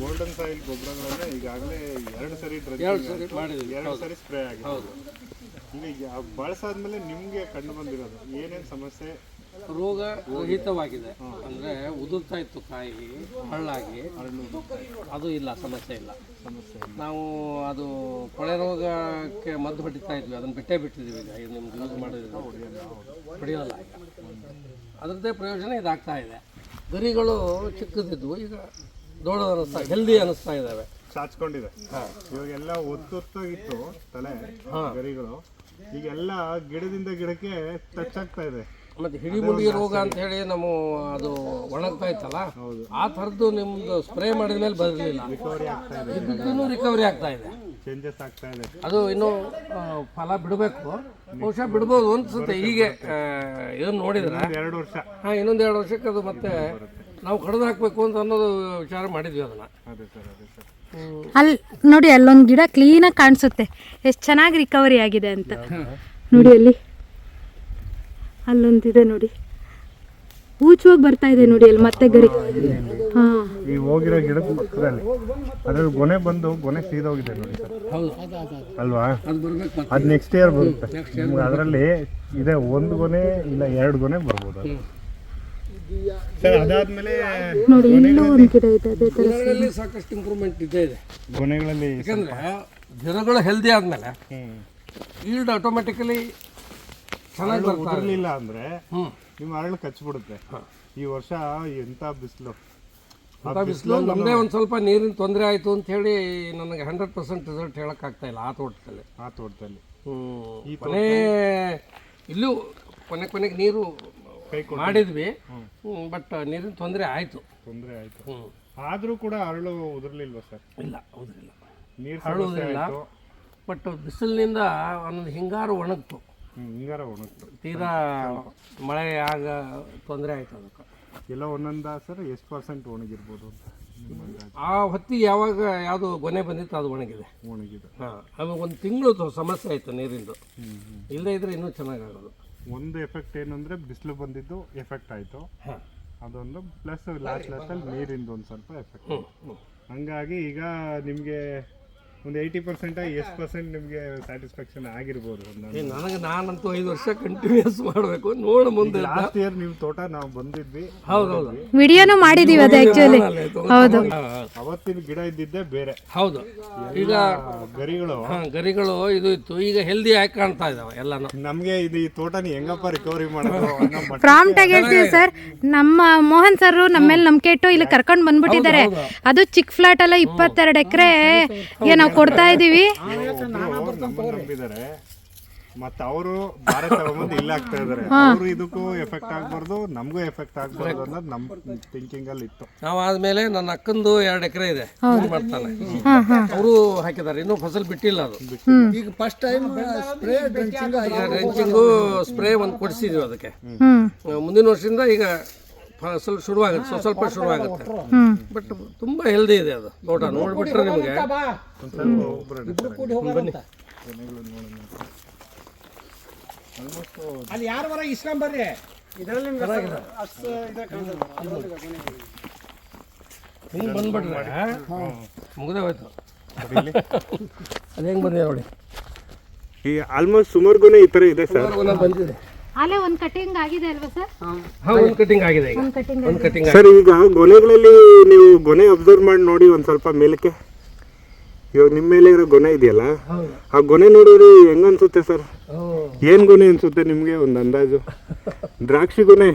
Golden soil ಗೊಬ್ಬರಗಳನ್ನ ಈಗಾಗಲೇ ಎರಡು ಸರಿ ಎರಡು ಸರಿ ಮಾಡಿದ್ವಿ ಎರಡು ಸರಿ ಸ್ಪ್ರೇ ಆಗಿದೆ. ಈಗ ಯಾ- ಬಳಸಾದ್ಮೇಲೆ ನಿಮ್ಗೆ ಕಂಡು ಬಂದಿರೋದು. ಏನೇನು ಸಮಸ್ಯೆ? ರೋಗ ರಹಿತವಾಗಿದೆ. ಅಂದ್ರೆ ಉದುರ್ತಾ ಇತ್ತು ಕಾಯಿ ಹಳ್ಳಾಗಿ. ಅದು ಇಲ್ಲ ಸಮಸ್ಯೆ ಇಲ್ಲ. ಸಮಸ್ಯೆ ನಾವು ಅದು ಕೊಳೆ ರೋಗಕ್ಕೆ ಮದ್ದು ಹೊಡಿತಾ ಇದ್ವಿ. ಅದನ್ನ ಬಿಟ್ಟೇ ಬಿಟ್ಟಿದ್ದೀವಿ ಈಗ. ನಿಮ್ಗೆ ಯೂಸ್ ಮಾಡಿದ್ರೆ ಹೊಡೆಯೋಲ್ಲ ಈಗ. ಅದರದ್ದೇ ಪ್ರಯೋಜನ ಇದಾಗ್ತಾ ಇದೆ. ಗರಿಗಳು ಚಿಕ್ಕದಿದ್ವು. ಈಗ ದೊಡ್ಡ ಅನಿಸ್ತಾ ಹೆಲ್ದಿ ಅನಿಸ್ತಾ ಇದ್ದಾವೆ ಚಾಚ್ಕೊಂಡಿದೆ. ಇವಾಗೆಲ್ಲ ಒತ್ತೊತ್ತಾಗಿತ್ತು ತಲೆ ಗರಿಗಳು ಈಗೆಲ್ಲ ಗಿಡದಿಂದ ಗಿಡಕ್ಕೆ ಟಚ್ ಆಗ್ತಾ ಇದೆ. ಮತ್ತೆ ಹಿಡಿಮುಡಿ ರೋಗ ಅಂತ ಹೇಳಿ ನಮ್ಮ ಅದು ಒಣಗ್ತಾ ಇತ್ತಲ್ಲ ಆ ಥರದ್ದು ನಿಮ್ದು ಸ್ಪ್ರೇ ಮಾಡಿದ ಮೇಲೆ ಬರಲಿಲ್ಲ. ರಿಕವರಿ ಆಗ್ತಾ ಇದೆ. ಇನ್ನೂ ರಿಕವರಿ ಆಗ್ತಾ ಇದೆ. ಚೇಂಜಸ್ ಆಗ್ತಾ ಇದೆ. ಅದು ಇನ್ನು ಫಲ ಬಿಡಬೇಕು. ಬಹುಶಃ ಬಿಡ್ಬೋದು ಅನ್ಸುತ್ತೆ. ಹೀಗೆ ಇದನ್ನು ನೋಡಿದ್ರೆ. ಎರಡು ವರ್ಷ. ಹಾಂ ಇನ್ನೊಂದು ಎರಡು ವರ್ಷಕ್ಕೆ ಅದು ಮತ್ತೆ ನಾವು ಕಡ್ದು ಹಾಕಬೇಕು ಅಂತ ಅನ್ನೋದು ವಿಚಾರ ಮಾಡಿದ್ವಿ ಅದನ್ನ. ಅದೇ ಸರ್ ಅದೇ ಸರ್. ಅಲ್ಲಿ ನೋಡಿ ಅಲ್ಲೊಂದು ಗಿಡ ಕ್ಲೀನಾಗಿ ಕಾಣಿಸುತ್ತೆ. ಎಷ್ಟು ಚೆನ್ನಾಗಿ ರಿಕವರಿ ಆಗಿದೆ ಅಂತ. ನೋಡಿ ಅಲ್ಲಿ. ಅಲ್ಲೊಂದಿದೆ ನೋಡಿ. ಹೂಚುವಾಗಿ ಬರ್ತಾ ಇದೆ ನೋಡಿ ಅಲ್ಲಿ ಮತ್ತೆ ಗರಿ. ಹಾ ಈ ಹೋಗಿರೋ ಗಿಡದ ಪಕ್ಕದಲ್ಲಿ. ಅದ್ರಲ್ಲಿ ಗೊನೆ ಬಂದು ಗೊನೆ ಸೀದೋಗಿದೆ ನೋಡಿ ಸರ್. ಹೌದು. ಅಲ್ವಾ? ಅದು ಬರ್ಬೇಕು ಅದು ನೆಕ್ಸ್ಟ್ ಇಯರ್ ಬರುತ್ತೆ. ನಿಮ್ಗೆ ಅದರಲ್ಲಿ ಇದೆ ಒಂದು ಗೊನೆ ಇಲ್ಲ ಎರಡು ಗೊನೆ ಬರ್ಬೋದು. ಸರ್ ಅದಾದ್ಮೇಲೆ ನೋಡಿ ಇಲ್ಲೂ ಒಂದು ಗಿಡ ಇದೆ ಅದೇ ಥರ ಗಿಡಗಳಲ್ಲಿ ಸಾಕಷ್ಟು ಇಂಪ್ರೂವ್ಮೆಂಟ್ ಇದ್ದೇ ಇದೆ. ಗೊನೆಗಳಲ್ಲಿ ಯಾಕಂದ್ರೆ ಗಿಡಗಳು ಹೆಲ್ದಿ ಆದಮೇಲೆ ಈಲ್ಡ್ ಆಟೋಮೆಟಿಕಲಿ ಚೆನ್ನಾಗಿ ಬರಲಿಲ್ಲ ಅಂದರೆ ನಿಮ್ಮ ಅರಳು ಕಚ್ಬಿಡುತ್ತೆ. ಈ ವರ್ಷ ಎಂತ ಬಿಸಿಲು? ಅಂತ ಬಿಸಿಲು? ನಮ್ಮದೇ ಒಂದು ಸ್ವಲ್ಪ ನೀರಿನ ತೊಂದರೆ ಆಯಿತು ಅಂತ ಹೇಳಿ ನನಗೆ ಹಂಡ್ರೆಡ್ ಪರ್ಸೆಂಟ್ ರಿಸಲ್ಟ್ ಹೇಳೋಕ್ಕಾಗ್ತಾ ಇಲ್ಲ ಆ ತೋಟದಲ್ಲಿ. ಆ ತೋಟದಲ್ಲಿ. ಹ್ಮ್. ಕೊನೆ ಇಲ್ಲೂ ಕೊನೆ ಕೊನೆಗೆ ನೀರು ಕೈ ಮಾಡಿದ್ವಿ. ಬಟ್ ನೀರಿನ ತೊಂದರೆ ಆಯಿತು. ತೊಂದರೆ ಆಯ್ತು. ಹ್ಞೂ ಆದ್ರೂ ಕೂಡ ಅರಳು ಉದುರ್ಲಿಲ್ವಾ ಸರ್? ಇಲ್ಲ ಉದುರಿಲ್ಲ ನೀರು ಅರಳುವುದಿಲ್ಲ ಬಟ್ ಬಿಸಿಲಿನಿಂದ ಒಂದೊಂದು ಹಿಂಗಾರು ಒಣಗ್ತು. ಹಿಂಗಾರ ಒಣಗ್ತು. ತೀರಾ ಮಳೆ ಆಗ ತೊಂದರೆ ಆಯಿತು ಅದಕ್ಕೆ. ಎಲ್ಲ ಒಂದೊಂದು ಸರ್ ಎಷ್ಟು ಪರ್ಸೆಂಟ್ ಒಣಗಿರ್ಬೋದು ಅಂತ ಆ ಹೊತ್ತಿಗೆ ಯಾವಾಗ ಯಾವುದು ಗೊನೆ ಬಂದಿತ್ತು ಅದು ಒಣಗಿದೆ. ಒಣಗಿದೆ. ಹಾಂ ಒಂದು ತಿಂಗಳು ಸಮಸ್ಯೆ ಆಯಿತು ನೀರಿಂದು. ಇಲ್ಲದೇ ಇದ್ರೆ ಇನ್ನೂ ಚೆನ್ನಾಗಾಗೋದು. ಒಂದು ಎಫೆಕ್ಟ್ ಏನಂದ್ರೆ ಬಿಸಿಲು ಬಂದಿದ್ದು ಎಫೆಕ್ಟ್ ಆಯ್ತು. ಅದೊಂದು ಪ್ಲಸ್ ಲಾಸ್ಟ್ ಲಾಸ್ಟಲ್ಲಿ ನೀರಿಂದು ಒಂದು ಸ್ವಲ್ಪ ಎಫೆಕ್ಟ್ ಹಂಗಾಗಿ ಈಗ ನಿಮಗೆ ಒಂದು ಏಯ್ಟಿ ಪರ್ಸೆಂಟ್ ಎಷ್ಟು ಪರ್ಸೆಂಟ್ ನಿಮಗೆ ಸ್ಯಾಟಿಸ್ಫ್ಯಾಕ್ಷನ್ ಆಗಿರ್ಬೋದು. ಏ, ನನಗೆ ನಾನಂತೂ ಐದು ವರ್ಷ ಕಂಟಿನ್ಯೂಸ್ ಮಾಡಬೇಕು. ನೋಡ ಮುಂದೆ ಲಾಸ್ಟ್ ಇಯರ್ ನೀವು ತೋಟ ನಾವು ಬಂದಿದ್ವಿ. ಹೌದೌದು. ವಿಡಿಯೋನು ಮಾಡಿದೀವಿ ಅದು ಆ್ಯಕ್ಚುಲಿ ಹೌದು. ಅವತ್ತಿನ ಗಿಡ ಇದ್ದಿದ್ದೇ ಬೇರೆ. ಹೌದು. ಈಗ ಆ ಗರಿಗಳು. ಹಾಂ ಗರಿಗಳು ಇದು ಇತ್ತು. ಈಗ ಹೆಲ್ದಿ ಆಗಿ ಕಾಣ್ತಾ ಇದಾವೆ ಎಲ್ಲಾನು. ನಮಗೆ ಇದು ಈ ತೋಟನ ಹೆಂಗಪ್ಪ ರಿಕವರಿ ಮಾಡೋದು ಅನ್ನೋ ಮಟ್ಟ ಪ್ರಾಂಪ್ಟ್ ಆಗಿ ಹೇಳ್ತೀವಿ ಸರ್. ನಮ್ಮ ಮೋಹನ್ ಸರ್ ನಮ್ಮ ಮೇಲೆ ನಂಬಿಕೆ ಇಟ್ಟು ಇಲ್ಲಿ ಕರ್ಕೊಂಡು ಬಂದ್ಬಿಟ್ಟಿದ್ದಾರೆ. ಅದು ಚಿಕ್ಕ ಫ್ಲಾಟ್ ಅಲ್ಲ ಇಪ್ಪತ್ತೆರಡು ಎಕರೆ. ನಾವು ಕೊಡ್ತಾ ಇದೀವಿ. ಮತ್ತೆ ಅವರು ಭಾರತ ತಗೊಂಬಂದು ಇಲ್ಲ ಆಗ್ತಾ ಇದಾರೆ. ಅವರು ಇದಕ್ಕೂ ಎಫೆಕ್ಟ್ ಆಗ್ಬಾರ್ದು ನಮಗೂ ಎಫೆಕ್ಟ್ ಆಗ್ಬಾರ್ದು ಅನ್ನೋದು ನಮ್ಮ ಥಿಂಕಿಂಗ್ ಅಲ್ಲಿ ಇತ್ತು. ನಾವು ಆದ್ಮೇಲೆ ನನ್ನ ಅಕ್ಕಂದು ಎರಡು ಎಕರೆ ಇದೆ. ಮಾಡ್ತಾನೆ. ಅವರು ಹಾಕಿದ್ದಾರೆ. ಇನ್ನೂ ಫಸಲ್ ಬಿಟ್ಟಿಲ್ಲ ಅದು. ಈಗ ಫಸ್ಟ್ ಟೈಮ್ ಸ್ಪ್ರೇ ಡ್ರೆಂಚಿಂಗ್ ಈಗ ರೆಂಚಿಂಗು ಸ್ಪ್ರೇ ಒಂದು ಕೊಡಿಸಿದ್ವಿ ಅದಕ್ಕೆ. ಮುಂದಿನ ವರ್ಷದಿಂದ ಈಗ ಫಸಲ್ ಶುರುವಾಗುತ್ತೆ ಸ್ವಲ್ಪ ಸ್ವಲ್ಪ ಶುರುವಾಗುತ್ತೆ. ಹ್ಮ್. ಬಟ್ ತುಂಬಾ ಹೆಲ್ದಿ ಇದೆ ಅದು. ತೋಟ ನೋಡ್ಬಿಟ್ರೆ ನಿಮಗೆ ಅಲ್ಲಿ ಯಾರು ವರ ಇಸ್ಕೊಂಬರ್ರಿ ಇದರಲ್ಲಿ ಹಿಂಗೆ ಬಂದ್ಬಿಟ್ರೆ ಮುಗ್ದೇ ಹೋಯ್ತು. ಅದು ಹೆಂಗೆ ಬಂದಿದೆ ನೋಡಿ. ಈ ಆಲ್ಮೋಸ್ಟ್ ಸುಮಾರು ಈ ತರ ಇದೆ ಸರ್. ಬಂದಿದೆ. ಅಲ್ಲೇ ಒಂದು ಕಟಿಂಗ್ ಆಗಿದೆ ಅಲ್ವಾ ಸರ್ ಒಂದು ಕಟಿಂಗ್ ಆಗಿದೆ ಈಗ. ಒಂದು ಕಟಿಂಗ್ ಒಂದು ಕಟಿಂಗ್ ಸರ್ ಈಗ ಗೊನೆಗಳಲ್ಲಿ ನೀವು ಗೊನೆ ಅಬ್ಸರ್ವ್ ಮಾಡಿ ನೋಡಿ ಒಂದ್ ಸ್ವಲ್ಪ ಮೇಲಕ್ಕೆ. ಇವಾಗ ನಿಮ್ಮ ಮೇಲೆ ಇರೋ ಗೊನೆ ಇದೆಯಲ್ಲ? ಆ ಗೊನೆ ನೋಡಿದ್ರೆ ಹೆಂಗ ಅನ್ಸುತ್ತೆ ಸರ್ ಏನ್ ಗೊನೆ ಅನ್ಸುತ್ತೆ ನಿಮ್ಗೆ? ಒಂದು ಅಂದಾಜು. ದ್ರಾಕ್ಷಿ ಗೊನೆ.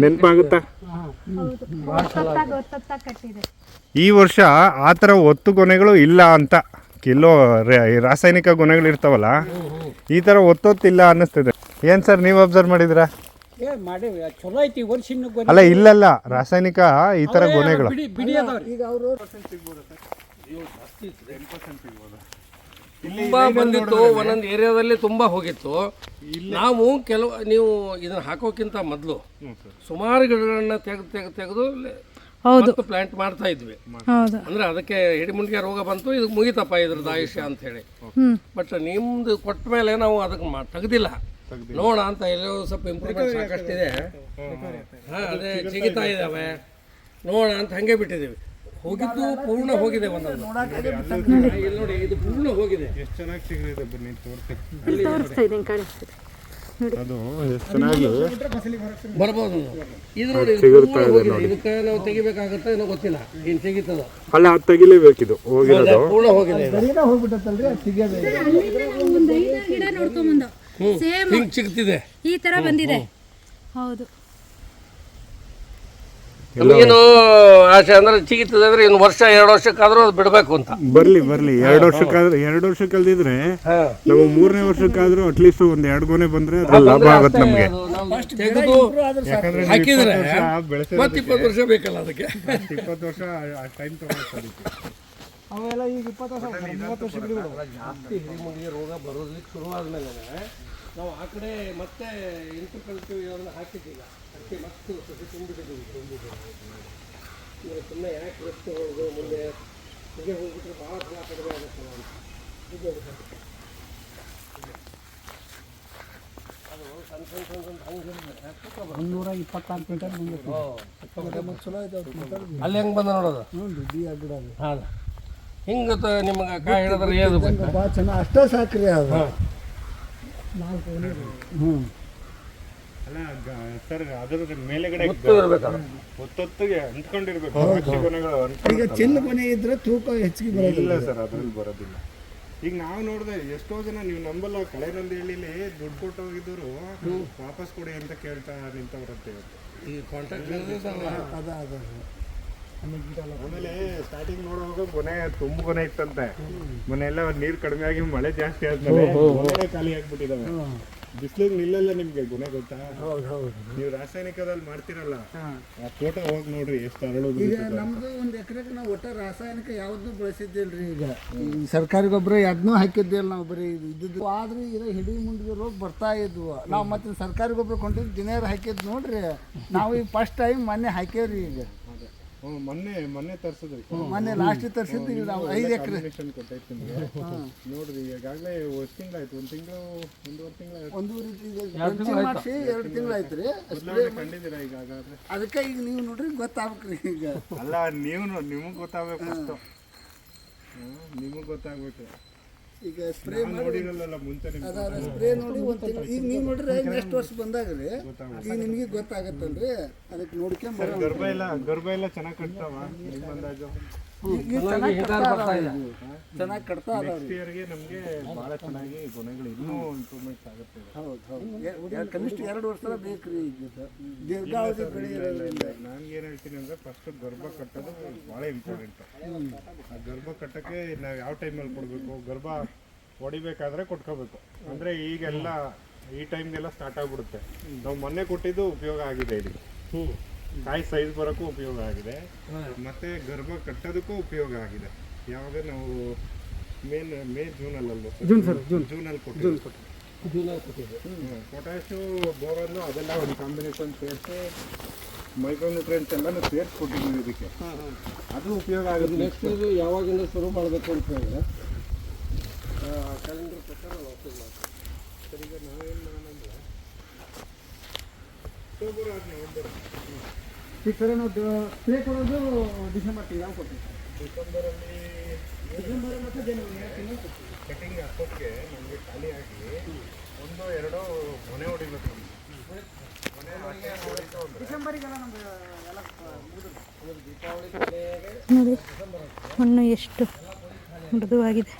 ನೆನಪಾಗುತ್ತಾ? ಈ ವರ್ಷ ಆ ಥರ ಒತ್ತು ಗೊನೆಗಳು ಇಲ್ಲ ಅಂತ. ಕೆಲವು ರ- ರಾಸಾಯನಿಕ ಗೊನೆಗಳು ಇರ್ತಾವಲ್ಲ? ಈ ಥರ ಒತ್ತೊತ್ತಿಲ್ಲ ಅನ್ನಿಸ್ತಿದೆ. ಏನು ಸರ್ ನೀವು ಅಬ್ಸರ್ವ್ ಮಾಡಿದ್ರಾ ಏ ಮಾಡಿ ಚಲೋ ಐತಿ ಈ ವರ್ಷ ಇನ್ನು ಗೊನೆ ಅಲ್ಲ ಇಲ್ಲಲ್ಲ ರಾಸಾಯನಿಕ ಈ ಥರ ಗೊನೆಗಳು. ಬಿಡಿ ಬಿಡಿ ಅದಾವ್ರಿ. ಈಗ ಅವರು ತುಂಬಾ ಬಂದಿತ್ತು ಒಂದೊಂದು ಏರಿಯಾದಲ್ಲಿ ತುಂಬಾ ಹೋಗಿತ್ತು. ನಾವು ಕೆಲವು ನೀವು ಇದನ್ನ ಹಾಕೋಕ್ಕಿಂತ ಮೊದಲು ಸುಮಾರು ಗಿಡಗಳನ್ನ ತೆಗೆದು ತೆಗೆದು ತೆಗೆದು ಹೌದು. ಪ್ಲಾಂಟ್ ಮಾಡ್ತಾ ಇದ್ವಿ. ಹೌದು. ಅಂದ್ರೆ ಅದಕ್ಕೆ ಹಿಡಿಮುಂಡಿಗೆ ರೋಗ ಬಂತು ಇದು ಮುಗಿತಪ್ಪ ಇದ್ರದ್ದು ಆಯುಷ್ಯ ಅಂತ ಹೇಳಿ. ಹ್ಮ್. ಬಟ್ ನಿಮ್ದು ಕೊಟ್ಟ ಮೇಲೆ ನಾವು ಅದಕ್ಕೆ ಮಾ ತೆಗ್ದಿಲ್ಲ. ನೋಡ ಅಂತ ಎಲ್ಲೋ ಸ್ವಲ್ಪ ಇಂಪ್ರೂವ್ಮೆಂಟ್ ಸಾಕಷ್ಟಿದೆ ಹಾಂ ಅದೇ ಚಿಗಿತಾ ಇದ್ದಾವೆ ನೋಡ ಅಂತ ಹಂಗೆ ಬಿಟ್ಟಿದ್ದೀವಿ ಹೋಗಿದ್ದು ಪೂರ್ಣ ಹೋಗಿದೆ ಒಂದೊಂದು ಇಲ್ಲಿ ನೋಡಿ ಇದು ಪೂರ್ಣ ಹೋಗಿದೆ ಎಷ್ಟು ಚೆನ್ನಾಗಿ ಸಿಗಲಿದೆ ಬನ್ನಿ ತೋರಿಸಿ ಇಲ್ಲಿ ತೋರಿಸ್ತಾ ಇದ್ದೀನಿ ಕಾಣಿಸ್ತಿದೆ ಅದು ಎಷ್ಟು ಚೆನ್ನಾಗಿ ಬರ್ಬೋದು ಇದು ನೋಡಿ ಇದು ಸಿಗುತ್ತಾ ಪೂರ್ಣ ಇದೆ ನೋಡಿ. ಇದಕ್ಕೆ ನಾವು ತೆಗಿಬೇಕಾಗತ್ತೆ ಏನೋ ಗೊತ್ತಿಲ್ಲ ಏನು ತೆಗಿತದ ಅಲ್ಲ ಅದು ಇದು ಹೋಗಿರೋದು ಪೂರ್ಣ ಹೋಗಿದೆ ಹೋಗ್ಬಿಟ್ಟತ್ತಲ್ರಿ ಐದು ಗಿಡ ನೋಡ್ಕೊಂಬಂದು ಸೇಮ್ ಹಿಂಗ್ ಚಿಕ್ತಿದೆ ಈ ತರ ಬಂದಿದೆ. ಹೌದು. ಏನು ಆಸೆ ಅಂದ್ರೆ ಚಿಗಿತದೆ ಅಂದ್ರೆ ಇನ್ನು ವರ್ಷ ಎರಡು ವರ್ಷಕ್ಕಾದ್ರೂ ಅದು ಬಿಡಬೇಕು ಅಂತ. ಬರ್ಲಿ ಬರ್ಲಿ. ಎರಡು ವರ್ಷಕ್ಕಾದ್ರೆ ಎರಡು ವರ್ಷ ಕಲ್ದಿದ್ರೆ ನಾವು ಮೂರನೇ ವರ್ಷಕ್ಕಾದ್ರೂ ಅಟ್ಲೀಸ್ಟ್ ಒಂದ್ ಎರಡು ಗೊನೆ ಬಂದ್ರೆ ಅದ್ರಲ್ಲಿ ಲಾಭ ಆಗುತ್ತೆ ನಮ್ಗೆ. ತೆಗೆದು ಹಾಕಿದ್ರೆ ಮತ್ತೆ ಇಪ್ಪತ್ತು ವರ್ಷ ಬೇಕಲ್ಲ ಅದಕ್ಕೆ? ಇಪ್ಪತ್ತು ವರ್ಷ ಟೈಮ್ ಅದಕ್ಕೆ ಅವೆಲ್ಲ ಈಗ ಇಪ್ಪತ್ತು ವರ್ಷ ಮೂವತ್ತು ವರ್ಷ ಗಿಡಗಳು ಜಾಸ್ತಿ ಹಿರಿಮುಡಿಗೆ ರೋಗ ಬರೋದಕ್ಕೆ ಶುರುವಾದ್ಮೇಲೆ ನಾವು ಆ ಕಡೆ ಮತ್ತೆ ಇಂಟು ಕಲ್ತು ಅದನ್ನ ಹಾಕಿದ್ದೀಗ ಅದಕ್ಕೆ ಮತ್ತೆ ಸಸಿ ತುಂಬಿಟ್ಟಿದ್ದೀವಿ. ತುಂಬಿದ್ದೀವಿ ಸುಮ್ಮನೆ ಯಾಕೆ ರೆಸ್ಟ್ ಹೋಗೋದು ಮುಂದೆ ಹೀಗೆ ಹೋಗ್ಬಿಟ್ರೆ ಭಾಳ ಫಲ ಕಡಿಮೆ ಆಗುತ್ತಲ್ಲ ಅಂತ. ಹೀಗೆ. ಮುನ್ನೂರ ಇಪ್ಪತ್ತಾರು ಕ್ವಿಂಟಲ್ ಕ್ವಿಂಟಲ್. ಅಲ್ಲಿ ಹೆಂಗೆ ಬಂದ ನೋಡೋದು? ಹಾ ಬಿ ಆ ಗಿಡ ಹಾಂ ಹಿಂಗೆ ನಿಮಗೆ ಕಾಯಿ ಹಿಡಿದ್ರೆ ಏದು ಬೇಕು ಭಾಳ ಚೆನ್ನಾಗಿ ಅಷ್ಟೇ ಸಾಕ್ರಿ ಅದು. ಹ್ಞೂ ಅಲ್ಲ ಸರ್ ಅದ್ರ ಮೇಲೆಗಡೆ ಇರ್ಬೇಕಲ್ಲ. ಒತ್ತೊತ್ತಿಗೆ ಅಂಟ್ಕೊಂಡಿರ್ಬೇಕು. ಈಗ ಚಿನ್ನ ಕೊನೆ ಇದ್ರೆ ತೂಕ ಹೆಚ್ಚಿಗೆ ಬರೋದಿಲ್ಲ. ಇಲ್ಲ ಸರ್ ಅದ್ರಲ್ಲಿ ಬರೋದಿಲ್ಲ. ಈಗ ನಾವು ನೋಡಿದೆ ಎಷ್ಟೋ ಜನ ನೀವು ನಂಬಲ್ಲ ಕಳೆನೊಂದು ಹೇಳಿಲಿ ದುಡ್ಡು ಕೊಟ್ಟು ಹೋಗಿದ್ದವರು ವಾಪಸ್ ಕೊಡಿ ಅಂತ ಕೇಳ್ತಾ ನಿಂತವ್ರಂತೆ ಇವತ್ತು. ಈ ಕಾಂಟ್ಯಾಕ್ಟ್ ಅದ ಅದ. ಆಮೇಲೆ ಸ್ಟಾರ್ಟಿಂಗ್ ನೋಡುವಾಗ ಕೊನೆ ತುಂಬ ಕೊನೆ ಇತ್ತಂತೆ. ಮೊನ್ನೆ ಎಲ್ಲ ನೀರು ಕಡಿಮೆ ಆಗಿ ಮಳೆ ಜಾಸ್ತಿ ಆದ್ಮೇಲೆ ಕೊನೆ ಖಾಲಿ ಆಗ್ಬಿಟ್ಟಿದಾವೆ. ಬಿಸಿಲಿಗೆ ನಿಲ್ಲಲ್ಲ ನಿಮ್ಗೆ ಗುಣ ಗೊತ್ತಾ? ಹೌದು ಹೌದು. ನೀವು ರಾಸಾಯನಿಕದಲ್ಲಿ ಮಾಡ್ತಿರಲ್ಲ. ಆ ತೋಟ ಹೋಗಿ ನೋಡ್ರಿ ಎಷ್ಟು ಅರಳು ಈಗ ನಮ್ದು ಒಂದು ಎಕರೆಗೆ ನಾವು ಒಟ್ಟ ರಾಸಾಯನಿಕ ಯಾವ್ದು ಬಳಸಿದ್ದಿಲ್ರಿ ಈಗ. ಈ ಸರ್ಕಾರಿ ಗೊಬ್ಬರ ಅದನ್ನೂ ಹಾಕಿದ್ದಿಲ್ಲ ನಾವು ಬರೀ ಇದು ಇದ್ದಿದ್ದು. ಆದ್ರೆ ಈಗ ಹಿಡಿ ಮುಂಡಿಗೆ ರೋಗ ಬರ್ತಾ ಇದ್ವು. ನಾವು ಮತ್ತೆ ಸರ್ಕಾರಿ ಗೊಬ್ಬರ ಕೊಂಡಿದ್ದು ದಿನೇರ್ ಹಾಕಿದ್ ನೋಡ್ರಿ. ನಾವು ಈಗ ಫಸ್ಟ್ ಟೈಮ್ ಮೊನ್ನೆ ಹಾಕೇವ್ರಿ ಈಗ. ಮೊನ್ನೆ ಮೊನ್ನೆ ತರ್ಸಿದ್ರಿ. ಮೊನ್ನೆ ಲಾಸ್ಟ್ ತರಿಸಿದ್ದು ಈಗ ನಾವು ಐದು ಎಕರೆ. ಕೊಟ್ಟೈತೆ ನಿಮಗೆ. ನೋಡ್ರಿ ಈಗಾಗಲೇ ಒಂದು ತಿಂಗಳಾಯ್ತು ಒಂದು ತಿಂಗಳು ಒಂದೂವರೆ ತಿಂಗಳು ಒಂದು ರೀತಿ ಮಾಡಿಸಿ ಎರಡು ತಿಂಗಳು ಆಯ್ತು ರೀ. ಕಂಡಿದ್ದೀರಾ ಈಗ ಹಾಗಾದ್ರೆ ಅದಕ್ಕೆ ಈಗ ನೀವು ನೋಡ್ರಿ ಗೊತ್ತಾಗ್ಬೇಕ್ರಿ ಈಗ. ಅಲ್ಲ ನೀವು ನಿಮಗೆ ಗೊತ್ತಾಗ್ಬೇಕು ನಿಮಗೆ ಗೊತ್ತಾಗ್ಬೇಕು. ಈಗ ಸ್ಪ್ರೇ ಮಾಡಿ ಅದಾದ ಸ್ಪ್ರೇ ನೋಡಿ ಒಂದು ತಿಂಗಳು ಈಗ ನೀವು ನೋಡ್ರಿ ನೆಕ್ಸ್ಟ್ ವರ್ಷ ಬಂದಾಗ ರೀ ಈಗ ನಿಮಗೆ ಗೊತ್ತಾಗತ್ತಲ್ರಿ ಅದಕ್ಕೆ ನೋಡ್ಕೊಂಡ್ ಬರ್ರಿ ಗರ್ಭ ಎಲ್ಲ ಗರ್ಭ ಎಲ್ಲ ಚೆನ್ನಾಗಿ ಕಟ್ತಾವ ಚೆನ್ನಾಗಿ ಚೆನ್ನಾಗಿ ಕಟ್ತಾ ಇಯರ್ಗೆ ನಮಗೆ ಭಾಳ ಚೆನ್ನಾಗಿ ಗುಣಗಳು ಇನ್ನೂ ಇಂಪ್ರೂವ್ಮೆಂಟ್ ಆಗುತ್ತೆ. ಹೌದು ಹೌದು. ಕನಿಷ್ಠ ಎರಡು ವರ್ಷ ಬೇಕ್ರಿ ಈಗ. ಇದು. ದೀರ್ಘಾವಧಿ ಬೆಳೆ ಇರೋದ್ರಿಂದ ನಾನು ಏನು ಹೇಳ್ತೀನಿ ಅಂದರೆ ಫಸ್ಟ್ ಗರ್ಭ ಕಟ್ಟೋದು ಭಾಳ ಇಂಪಾರ್ಟೆಂಟ್ ಆ ಗರ್ಭ ಕಟ್ಟಕ್ಕೆ ನಾವು ಯಾವ ಟೈಮಲ್ಲಿ ಕೊಡಬೇಕು? ಗರ್ಭ ಹೊಡಿಬೇಕಾದ್ರೆ ಕೊಟ್ಕೋಬೇಕು. ಅಂದರೆ ಈಗೆಲ್ಲ ಈ ಟೈಮ್ಗೆಲ್ಲ ಸ್ಟಾರ್ಟ್ ಆಗ್ಬಿಡುತ್ತೆ. ನಾವು ಮೊನ್ನೆ ಕೊಟ್ಟಿದ್ದು ಉಪಯೋಗ ಆಗಿದೆ ಇಲ್ಲಿ. ಕಾಯಿ ಸೈಜ್ ಬರೋಕ್ಕೂ ಉಪಯೋಗ ಆಗಿದೆ. ಮತ್ತೆ ಗರ್ಭ ಕಟ್ಟೋದಕ್ಕೂ ಉಪಯೋಗ ಆಗಿದೆ. ಯಾವುದೇ ನಾವು ಮೇನ್ ಮೇ ಜೂನಲ್ಲಲ್ಲ ಜೂನ್ ಸರ್ ಜೂನ್. ಜೂನಲ್ಲಿ ಕೊಟ್ಟಿದ್ದೆ. ಪೊಟ್ಯಾಶು ಬೋರನ್ನು ಅದೆಲ್ಲ ಒಂದು ಕಾಂಬಿನೇಷನ್ ಸೇರಿಸಿ ಮೈಕ್ರೋನ್ಯೂಟ್ರಿಯೆಂಟ್ಸ್ ಎಲ್ಲನೂ ಸೇರಿಸಿ ಕೊಟ್ಟಿದ್ದೀವಿ ಇದಕ್ಕೆ. ಅದು ಉಪಯೋಗ ಆಗುತ್ತೆ. ನೆಕ್ಸ್ಟ್ ಇದು ಯಾವಾಗಿಂದ ಶುರು ಮಾಡಬೇಕು ಅಂತ ಹೇಳಿದ್ರೆ? ಕ್ಯಾಲೆಂಡರ್ ಪ್ರಕಾರ ವಾಪಸ್ ಮಾಡ್ತೀವಿ. ಸರ್ ಈಗ ನಾವೇನು ಮಾಡೋಣ ಅಕ್ಟೋಬರ್ ಆದ ನವೆಂಬರ್ ಈ ನಾವು ಸ್ಪ್ರೇ ಕೊಡೋದು ಡಿಸೆಂಬರ್ ತಿಂಗಳು ಕೊಡ್ತೀವಿ ಡಿಸೆಂಬರಲ್ಲಿ ಡಿಸೆಂಬರ್ ಮತ್ತು ಜನವರಿ ಎರಡು ತಿಂಗಳು ಕೊಡ್ತೀವಿ ಕಟಿಂಗ್ ಹಾಕೋಕ್ಕೆ ನಮಗೆ ಖಾಲಿ ಆಗಿ ಒಂದು ಎರಡು ಮನೆ ಹೊಡಿಬೇಕು ನಮ್ಗೆ. ಮನೆ ಹಾಕಿ ಹೊಡಿತು ಅಂದ್ರೆ ಡಿಸೆಂಬರಿಗೆಲ್ಲ ನಮಗೆ ಎಲ್ಲ ನೋಡಿ ಮಣ್ಣು ಎಷ್ಟು ಮೃದುವಾಗಿದೆ.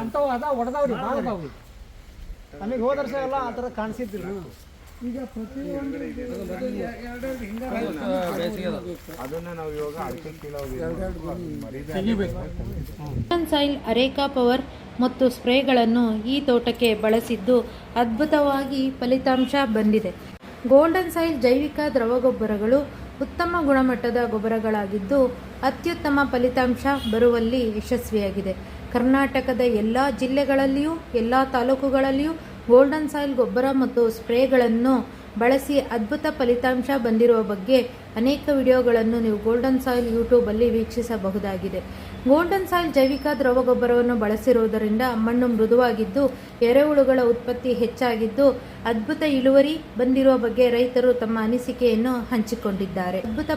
ಅಂಥವು ಅದ ಹೊಡೆದಾವ್ರಿ ಭಾಳ ಅದಾವು ನಮಗೆ ಹೋದ ವರ್ಷ ಎಲ್ಲ ಆ ಥರ ಕಾಣಿಸಿದ್ದಿಲ್ಲ. ಈಗ ಪ್ರತಿಯೊಂದು ಅದನ್ನ ನಾವು ಇವಾಗ ಅಡಿಕೆ ಸಾಯಿಲ್ ಅರೇಕಾ ಪವರ್ ಮತ್ತು ಸ್ಪ್ರೇಗಳನ್ನು ಈ ತೋಟಕ್ಕೆ ಬಳಸಿದ್ದು ಅದ್ಭುತವಾಗಿ ಫಲಿತಾಂಶ ಬಂದಿದೆ. ಗೋಲ್ಡನ್ ಸಾಯಿಲ್ ಜೈವಿಕ ದ್ರವಗೊಬ್ಬರಗಳು ಉತ್ತಮ ಗುಣಮಟ್ಟದ ಗೊಬ್ಬರಗಳಾಗಿದ್ದು ಅತ್ಯುತ್ತಮ ಫಲಿತಾಂಶ ಬರುವಲ್ಲಿ ಯಶಸ್ವಿಯಾಗಿದೆ. ಕರ್ನಾಟಕದ ಎಲ್ಲ ಜಿಲ್ಲೆಗಳಲ್ಲಿಯೂ, ಎಲ್ಲ ತಾಲೂಕುಗಳಲ್ಲಿಯೂ ಗೋಲ್ಡನ್ ಸಾಯಿಲ್ ಗೊಬ್ಬರ ಮತ್ತು ಸ್ಪ್ರೇಗಳನ್ನು ಬಳಸಿ ಅದ್ಭುತ ಫಲಿತಾಂಶ ಬಂದಿರುವ ಬಗ್ಗೆ ಅನೇಕ ವಿಡಿಯೋಗಳನ್ನು ನೀವು ಗೋಲ್ಡನ್ ಸಾಯಿಲ್ ಯೂಟ್ಯೂಬಲ್ಲಿ ವೀಕ್ಷಿಸಬಹುದಾಗಿದೆ. ಗೋಲ್ಡನ್ ಸಾಯಿಲ್ ಜೈವಿಕ ದ್ರವ ಗೊಬ್ಬರವನ್ನು ಬಳಸಿರುವುದರಿಂದ ಮಣ್ಣು ಮೃದುವಾಗಿದ್ದು, ಎರೆಹುಳುಗಳ ಉತ್ಪತ್ತಿ ಹೆಚ್ಚಾಗಿದ್ದು, ಅದ್ಭುತ ಇಳುವರಿ ಬಂದಿರುವ ಬಗ್ಗೆ ರೈತರು ತಮ್ಮ ಅನಿಸಿಕೆಯನ್ನು ಹಂಚಿಕೊಂಡಿದ್ದಾರೆ. ಅದ್ಭುತ